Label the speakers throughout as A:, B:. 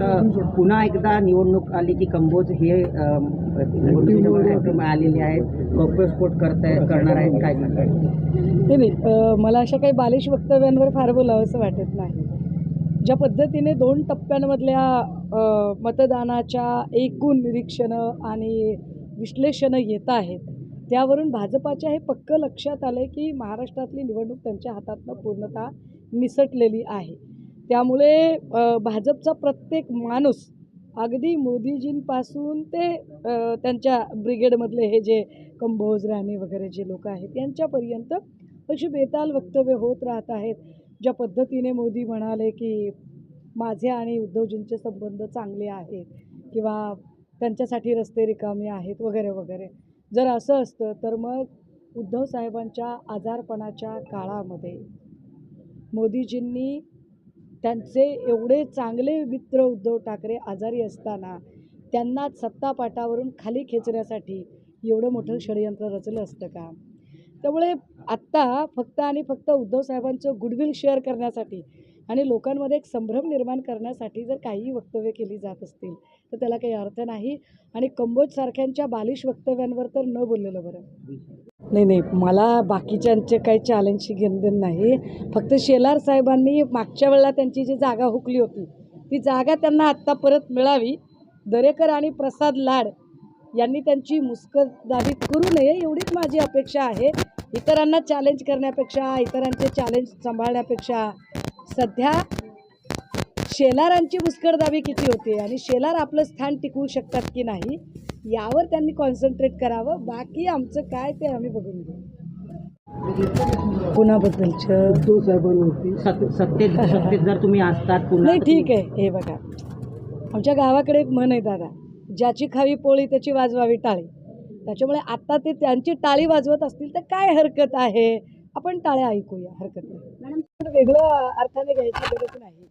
A: तर पुन्हा एकदा निवडणूक आली की कंबोज हे निवडणुकीच्या आलेले आहेत. गौप्यस्फोट करताय करणार आहेत काय सांगताय
B: नाही मला अशा काही बालिश वक्तव्यांवर फार बोलावं असं वाटत नाही. ज्या पद्धतीने दोन टप्प्यांमधल्या मतदानाच्या एकूण निरीक्षणं आणि विश्लेषणं येत आहेत त्यावरून भाजपाच्या हे पक्क लक्षात आलं की महाराष्ट्रातली निवडणूक त्यांच्या हातातनं पूर्णतः निसटलेली आहे. त्यामुळे भाजपचा प्रत्येक माणूस अगदी मोदीजींपासून ते त्यांच्या ब्रिगेडमधले हे जे कंबोज राणे वगैरे जे लोक आहेत यांच्यापर्यंत अशी बेताल वक्तव्य होत राहत आहेत. ज्या पद्धतीने मोदी म्हणाले की माझे आणि उद्धवजींचे संबंध चांगले आहेत किंवा त्यांच्यासाठी रस्ते रिकामे आहेत वगैरे वगैरे. जर असं असतं तर मग उद्धव साहेबांच्या आजारपणाच्या काळामध्ये मोदीजींनी त्यांचे एवढे चांगले मित्र उद्धव ठाकरे आजारी असताना त्यांना सत्तापाटावरून खाली खेचण्यासाठी एवढं मोठं षडयंत्र रचलं असतं का? त्यामुळे आत्ता फक्त आणि फक्त उद्धव साहेबांचं गुडविल शेअर करण्यासाठी आणि लोकांमध्ये एक संभ्रम निर्माण करण्यासाठी जर काहीही वक्तव्य केली जात असतील तर त्याला काही अर्थ नाही आणि कंबोजसारख्यांच्या बालिश वक्तव्यांवर तर न बोललेलं बरं. नाही नाही मला बाकीच्यांचे काही चॅलेंजशी घेणं नाही. फक्त शेलार साहेबांनी मागच्या वेळेला त्यांची जी जागा हुकली होती ती जागा त्यांना आत्ता परत मिळावी. दरेकर आणि प्रसाद लाड यांनी त्यांची मुस्कटदाबी करू नये एवढीच माझी अपेक्षा आहे. इतरांना चॅलेंज करण्यापेक्षा इतरांचे चॅलेंज सांभाळण्यापेक्षा सध्या शेलारांची मुस्कटदाबी किती होते आणि शेलार आपलं स्थान टिकवू शकतात की नाही यावर त्यांनी कॉन्सन्ट्रेट करावं. बाकी आमचं काय ते आम्ही बघून घेऊ. कुणाबद्दलचं?
A: सत्तेत जर तुम्ही असतात
B: नाही ठीक आहे. हे बघा. आमच्या गावाकडे एक म्हण आहे दादा. ज्याची खावी पोळी त्याची वाजवावी टाळी. त्याच्यामुळे आता ते त्यांची टाळी वाजवत असतील तर काय हरकत आहे? आपण टाळ्या ऐकूया हरकत नाही. मॅडम वेगळं अर्थाने घ्यायची गरज नाही.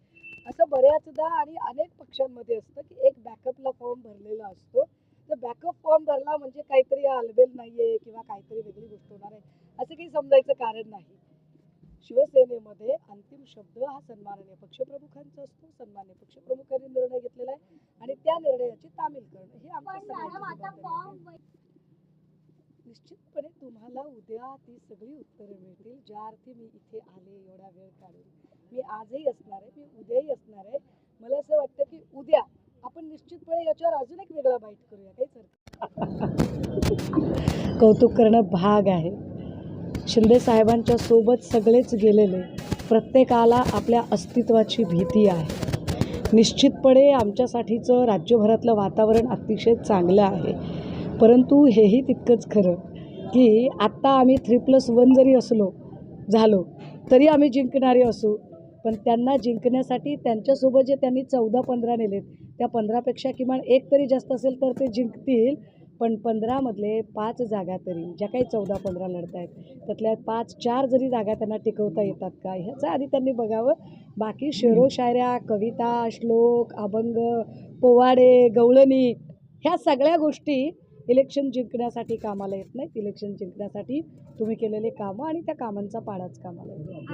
B: असं बऱ्याचदा आणि अनेक पक्षांमध्ये असतं की एक बॅकअपला फॉर्म भरलेला असतो. तर बॅकअप फॉर्म भरला म्हणजे काहीतरी अलबेल नाही आहे किंवा काहीतरी वेगळी गोष्ट होणार आहे असं काही समजायचं कारण नाही. शिवसेनेमध्ये अंतिम शब्द हा सन्माननीय पक्षप्रमुखांचा असतो. सन्मान्य पक्षप्रमुखांनी निर्णय घेतलेला आहे आणि त्या निर्णयाची तामील करणं हे आमच्या. निश्चितपणे तुम्हाला उद्या ती सगळी उत्तरं मिळतील. ज्या अर्थी मी इथे आले एवढा वेळ काढून. मी आजही असणार आहे मी उद्याही असणार आहे. मला असं वाटतं की उद्या आपण निश्चितपणे याच्यावर अजून एक वेगळा बाईट करूया. काहीच सर कौतुक करणं भाग आहे. शिंदे साहेबांच्या सोबत सगळेच गेलेले प्रत्येकाला आपल्या अस्तित्वाची भीती आहे. निश्चितपणे आमच्यासाठीचं राज्यभरातलं वातावरण अतिशय चांगलं आहे. परंतु हेही तितकंच खरं की आत्ता आम्ही थ्री प्लस वन जरी असलो झालो तरी आम्ही जिंकणारे असू. पण त्यांना जिंकण्यासाठी त्यांच्यासोबत जे त्यांनी चौदा पंधरा नेलेत त्या पंधरापेक्षा किमान एक तरी जास्त असेल तर ते जिंकतील. पण पंधरामधले पाच जागा तरी ज्या काही चौदा पंधरा लढत आहेत त्यातल्या पाच चार जरी जागा त्यांना टिकवता येतात का ह्याचं आधी त्यांनी बघावं. बाकी शेरो शायऱ्या कविता श्लोक अभंग पोवाडे गवळणी ह्या सगळ्या गोष्टी इलेक्शन जिंकण्यासाठी कामाला येत नाहीत. इलेक्शन जिंकण्यासाठी तुम्ही केलेले कामं आणि त्या कामांचा पाडाच कामाला येतो.